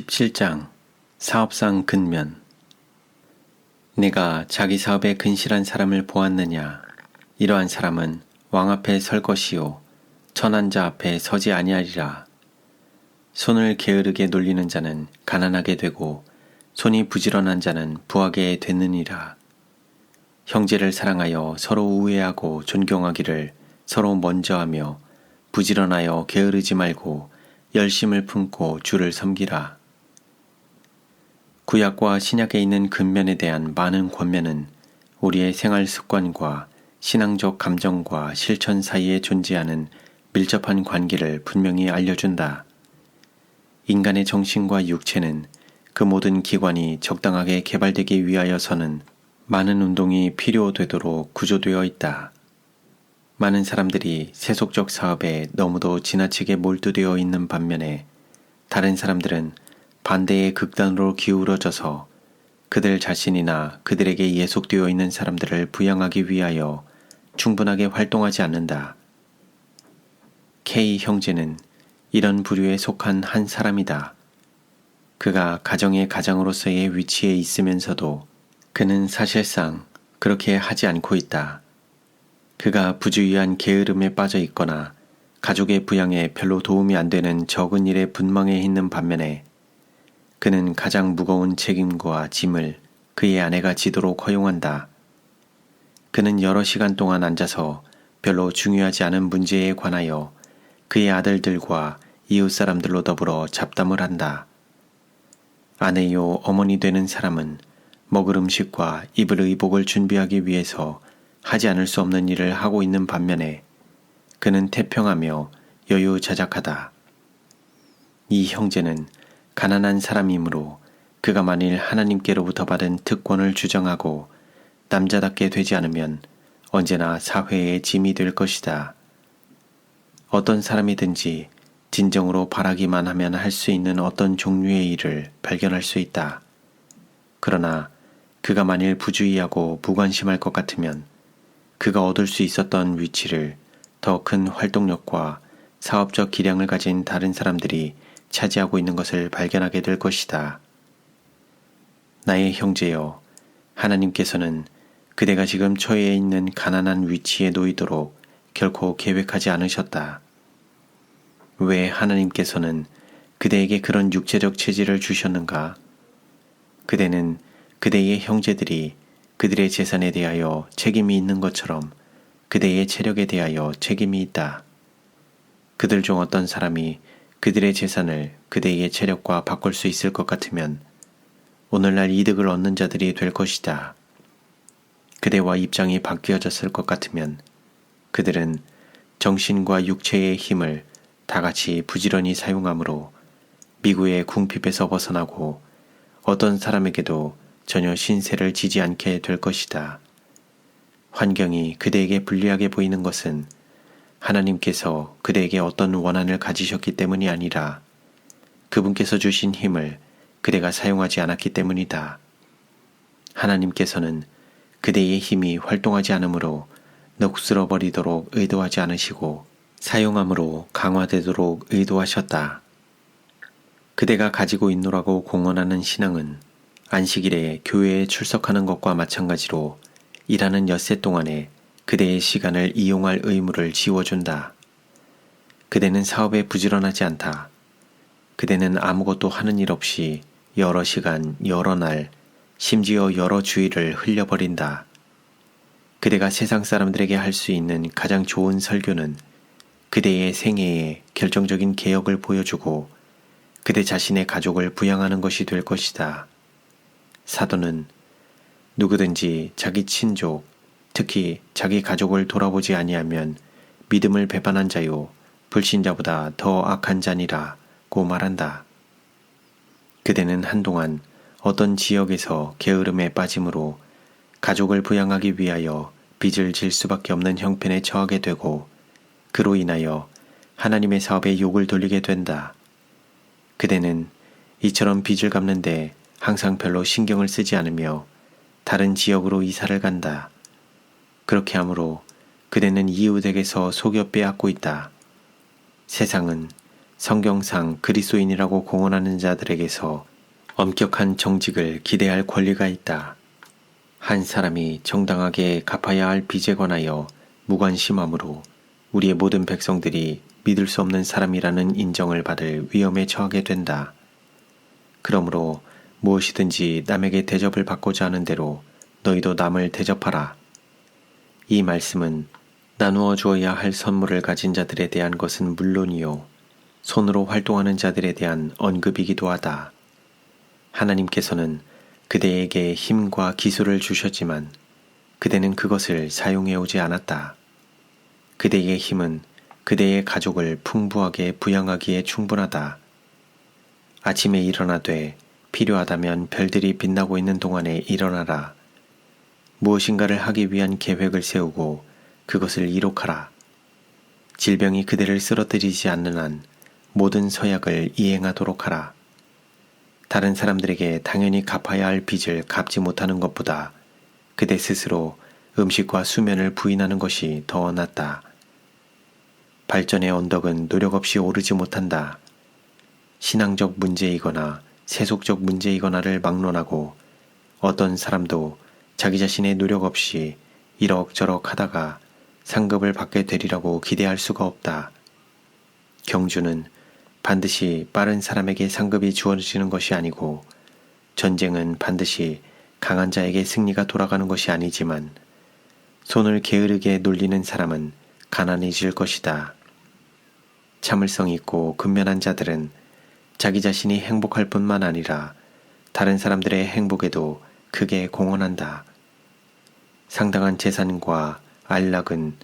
17장 사업상 근면. 내가 자기 사업에 근실한 사람을 보았느냐? 이러한 사람은 왕 앞에 설 것이요. 천한 자 앞에 서지 아니하리라. 손을 게으르게 놀리는 자는 가난하게 되고 손이 부지런한 자는 부하게 되느니라. 형제를 사랑하여 서로 우애하고 존경하기를 서로 먼저 하며 부지런하여 게으르지 말고 열심을 품고 주를 섬기라. 구약과 신약에 있는 근면에 대한 많은 권면은 우리의 생활 습관과 신앙적 감정과 실천 사이에 존재하는 밀접한 관계를 분명히 알려준다. 인간의 정신과 육체는 그 모든 기관이 적당하게 개발되기 위하여서는 많은 운동이 필요되도록 구조되어 있다. 많은 사람들이 세속적 사업에 너무도 지나치게 몰두되어 있는 반면에 다른 사람들은 반대의 극단으로 기울어져서 그들 자신이나 그들에게 예속되어 있는 사람들을 부양하기 위하여 충분하게 활동하지 않는다. K 형제는 이런 부류에 속한 한 사람이다. 그가 가정의 가장으로서의 위치에 있으면서도 그는 사실상 그렇게 하지 않고 있다. 그가 부주의한 게으름에 빠져 있거나 가족의 부양에 별로 도움이 안 되는 적은 일에 분망해 있는 반면에 그는 가장 무거운 책임과 짐을 그의 아내가 지도록 허용한다. 그는 여러 시간 동안 앉아서 별로 중요하지 않은 문제에 관하여 그의 아들들과 이웃 사람들로 더불어 잡담을 한다. 아내요 어머니 되는 사람은 먹을 음식과 입을 의복을 준비하기 위해서 하지 않을 수 없는 일을 하고 있는 반면에 그는 태평하며 여유자작하다. 이 형제는 가난한 사람이므로 그가 만일 하나님께로부터 받은 특권을 주장하고 남자답게 되지 않으면 언제나 사회의 짐이 될 것이다. 어떤 사람이든지 진정으로 바라기만 하면 할 수 있는 어떤 종류의 일을 발견할 수 있다. 그러나 그가 만일 부주의하고 무관심할 것 같으면 그가 얻을 수 있었던 위치를 더 큰 활동력과 사업적 기량을 가진 다른 사람들이 차지하고 있는 것을 발견하게 될 것이다. 나의 형제여, 하나님께서는 그대가 지금 처해 있는 가난한 위치에 놓이도록 결코 계획하지 않으셨다. 왜 하나님께서는 그대에게 그런 육체적 체질을 주셨는가? 그대는 그대의 형제들이 그들의 재산에 대하여 책임이 있는 것처럼 그대의 체력에 대하여 책임이 있다. 그들 중 어떤 사람이 그들의 재산을 그대의 체력과 바꿀 수 있을 것 같으면 오늘날 이득을 얻는 자들이 될 것이다. 그대와 입장이 바뀌어졌을 것 같으면 그들은 정신과 육체의 힘을 다 같이 부지런히 사용하므로 미국의 궁핍에서 벗어나고 어떤 사람에게도 전혀 신세를 지지 않게 될 것이다. 환경이 그대에게 불리하게 보이는 것은 하나님께서 그대에게 어떤 원한을 가지셨기 때문이 아니라 그분께서 주신 힘을 그대가 사용하지 않았기 때문이다. 하나님께서는 그대의 힘이 활동하지 않으므로 넋으로 버리도록 의도하지 않으시고 사용함으로 강화되도록 의도하셨다. 그대가 가지고 있노라고 공언하는 신앙은 안식일에 교회에 출석하는 것과 마찬가지로 일하는 엿새 동안에 그대의 시간을 이용할 의무를 지워준다. 그대는 사업에 부지런하지 않다. 그대는 아무것도 하는 일 없이 여러 시간, 여러 날, 심지어 여러 주일을 흘려버린다. 그대가 세상 사람들에게 할 수 있는 가장 좋은 설교는 그대의 생애에 결정적인 개혁을 보여주고 그대 자신의 가족을 부양하는 것이 될 것이다. 사도는 누구든지 자기 친족, 특히 자기 가족을 돌아보지 아니하면 믿음을 배반한 자요, 불신자보다 더 악한 자니라고 말한다. 그대는 한동안 어떤 지역에서 게으름에 빠짐으로 가족을 부양하기 위하여 빚을 질 수밖에 없는 형편에 처하게 되고 그로 인하여 하나님의 사업에 욕을 돌리게 된다. 그대는 이처럼 빚을 갚는데 항상 별로 신경을 쓰지 않으며 다른 지역으로 이사를 간다. 그렇게 하므로 그대는 이웃에게서 속여 빼앗고 있다. 세상은 성경상 그리스도인이라고 공언하는 자들에게서 엄격한 정직을 기대할 권리가 있다. 한 사람이 정당하게 갚아야 할 빚에 관하여 무관심함으로 우리의 모든 백성들이 믿을 수 없는 사람이라는 인정을 받을 위험에 처하게 된다. 그러므로 무엇이든지 남에게 대접을 받고자 하는 대로 너희도 남을 대접하라. 이 말씀은 나누어 주어야 할 선물을 가진 자들에 대한 것은 물론이요. 손으로 활동하는 자들에 대한 언급이기도 하다. 하나님께서는 그대에게 힘과 기술을 주셨지만 그대는 그것을 사용해 오지 않았다. 그대의 힘은 그대의 가족을 풍부하게 부양하기에 충분하다. 아침에 일어나되 필요하다면 별들이 빛나고 있는 동안에 일어나라. 무엇인가를 하기 위한 계획을 세우고 그것을 이룩하라. 질병이 그대를 쓰러뜨리지 않는 한 모든 서약을 이행하도록 하라. 다른 사람들에게 당연히 갚아야 할 빚을 갚지 못하는 것보다 그대 스스로 음식과 수면을 부인하는 것이 더 낫다. 발전의 언덕은 노력 없이 오르지 못한다. 신앙적 문제이거나 세속적 문제이거나를 막론하고 어떤 사람도 자기 자신의 노력 없이 이럭저럭 하다가 상급을 받게 되리라고 기대할 수가 없다. 경주는 반드시 빠른 사람에게 상급이 주어지는 것이 아니고 전쟁은 반드시 강한 자에게 승리가 돌아가는 것이 아니지만 손을 게으르게 놀리는 사람은 가난해질 것이다. 참을성 있고 근면한 자들은 자기 자신이 행복할 뿐만 아니라 다른 사람들의 행복에도 크게 공헌한다. 상당한 재산과 안락은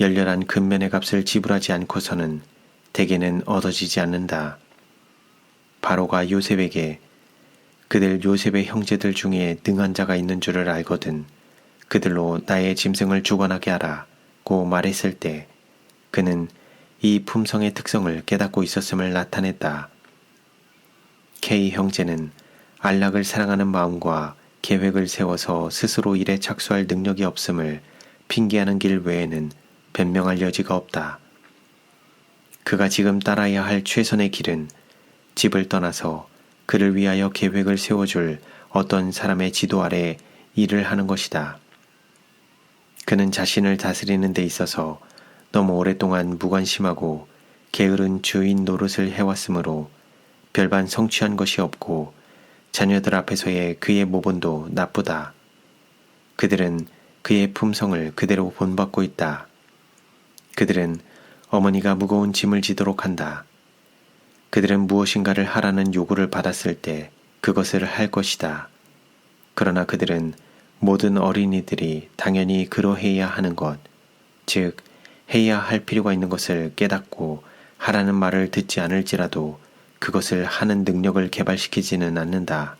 열렬한 근면의 값을 지불하지 않고서는 대개는 얻어지지 않는다. 바로가 요셉에게 그들 요셉의 형제들 중에 능한 자가 있는 줄을 알거든 그들로 나의 짐승을 주관하게 하라고 말했을 때 그는 이 품성의 특성을 깨닫고 있었음을 나타냈다. K 형제는 안락을 사랑하는 마음과 계획을 세워서 스스로 일에 착수할 능력이 없음을 핑계하는 길 외에는 변명할 여지가 없다. 그가 지금 따라야 할 최선의 길은 집을 떠나서 그를 위하여 계획을 세워줄 어떤 사람의 지도 아래 일을 하는 것이다. 그는 자신을 다스리는 데 있어서 너무 오랫동안 무관심하고 게으른 주인 노릇을 해왔으므로 별반 성취한 것이 없고 자녀들 앞에서의 그의 모본도 나쁘다. 그들은 그의 품성을 그대로 본받고 있다. 그들은 어머니가 무거운 짐을 지도록 한다. 그들은 무엇인가를 하라는 요구를 받았을 때 그것을 할 것이다. 그러나 그들은 모든 어린이들이 당연히 그러해야 하는 것, 즉, 해야 할 필요가 있는 것을 깨닫고 하라는 말을 듣지 않을지라도 그것을 하는 능력을 개발시키지는 않는다.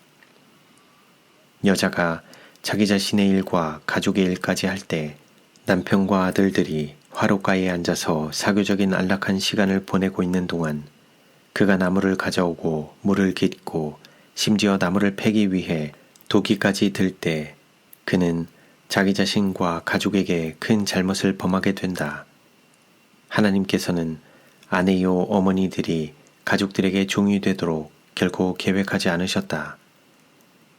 여자가 자기 자신의 일과 가족의 일까지 할 때 남편과 아들들이 화로가에 앉아서 사교적인 안락한 시간을 보내고 있는 동안 그가 나무를 가져오고 물을 깃고 심지어 나무를 패기 위해 도끼까지 들 때 그는 자기 자신과 가족에게 큰 잘못을 범하게 된다. 하나님께서는 아내요 어머니들이 가족들에게 종이 되도록 결코 계획하지 않으셨다.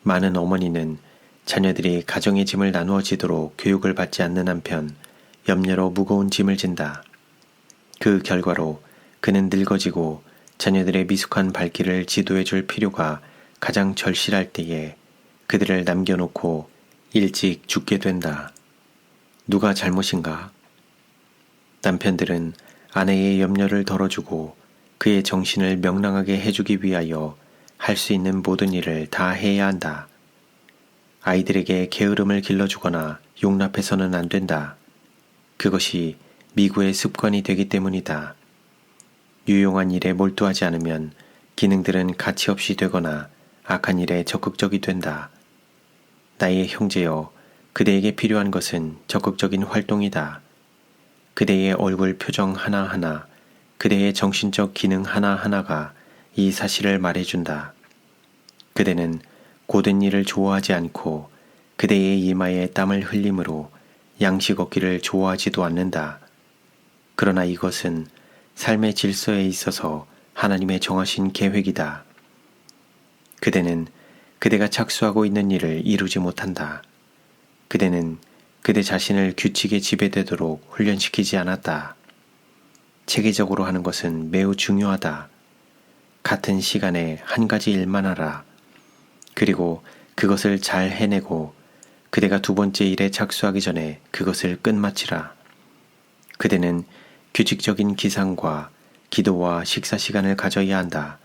많은 어머니는 자녀들이 가정의 짐을 나누어지도록 교육을 받지 않는 한편 염려로 무거운 짐을 진다. 그 결과로 그는 늙어지고 자녀들의 미숙한 발길을 지도해 줄 필요가 가장 절실할 때에 그들을 남겨놓고 일찍 죽게 된다. 누가 잘못인가? 남편들은 아내의 염려를 덜어주고 그의 정신을 명랑하게 해주기 위하여 할 수 있는 모든 일을 다 해야 한다. 아이들에게 게으름을 길러주거나 용납해서는 안 된다. 그것이 미구의 습관이 되기 때문이다. 유용한 일에 몰두하지 않으면 기능들은 가치 없이 되거나 악한 일에 적극적이 된다. 나의 형제여, 그대에게 필요한 것은 적극적인 활동이다. 그대의 얼굴 표정 하나하나, 그대의 정신적 기능 하나하나가 이 사실을 말해준다. 그대는 고된 일을 좋아하지 않고 그대의 이마에 땀을 흘림으로 양식 얻기를 좋아하지도 않는다. 그러나 이것은 삶의 질서에 있어서 하나님의 정하신 계획이다. 그대는 그대가 착수하고 있는 일을 이루지 못한다. 그대는 그대 자신을 규칙에 지배되도록 훈련시키지 않았다. 체계적으로 하는 것은 매우 중요하다. 같은 시간에 한 가지 일만 하라. 그리고 그것을 잘 해내고 그대가 두 번째 일에 착수하기 전에 그것을 끝마치라. 그대는 규칙적인 기상과 기도와 식사 시간을 가져야 한다.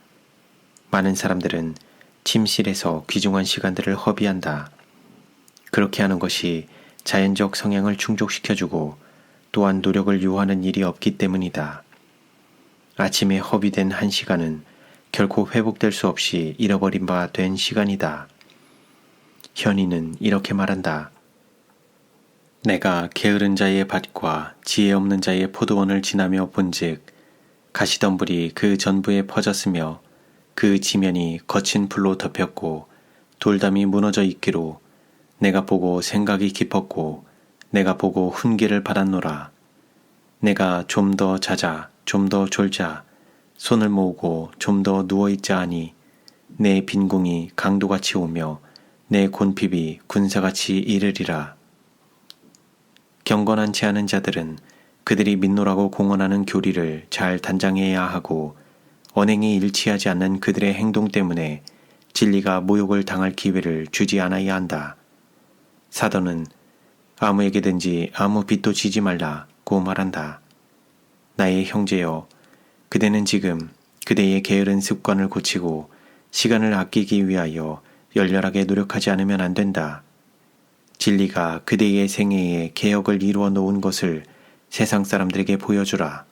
많은 사람들은 침실에서 귀중한 시간들을 허비한다. 그렇게 하는 것이 자연적 성향을 충족시켜주고 또한 노력을 요하는 일이 없기 때문이다. 아침에 허비된 한 시간은 결코 회복될 수 없이 잃어버린 바 된 시간이다. 현이는 이렇게 말한다. 내가 게으른 자의 밭과 지혜 없는 자의 포도원을 지나며 본즉 가시덤불이 그 전부에 퍼졌으며 그 지면이 거친 풀로 덮였고 돌담이 무너져 있기로 내가 보고 생각이 깊었고 내가 보고 훈계를 받았노라. 내가 좀 더 자자, 좀 더 졸자, 손을 모으고 좀 더 누워있자 하니 내 빈궁이 강도같이 오며 내 곤핍이 군사같이 이르리라. 경건한지 않은 자들은 그들이 민노라고 공언하는 교리를 잘 단장해야 하고 언행이 일치하지 않는 그들의 행동 때문에 진리가 모욕을 당할 기회를 주지 않아야 한다. 사도는 아무에게든지 아무 빚도 지지 말라고 말한다. 나의 형제여, 그대는 지금 그대의 게으른 습관을 고치고 시간을 아끼기 위하여 열렬하게 노력하지 않으면 안 된다. 진리가 그대의 생애에 개혁을 이루어 놓은 것을 세상 사람들에게 보여주라.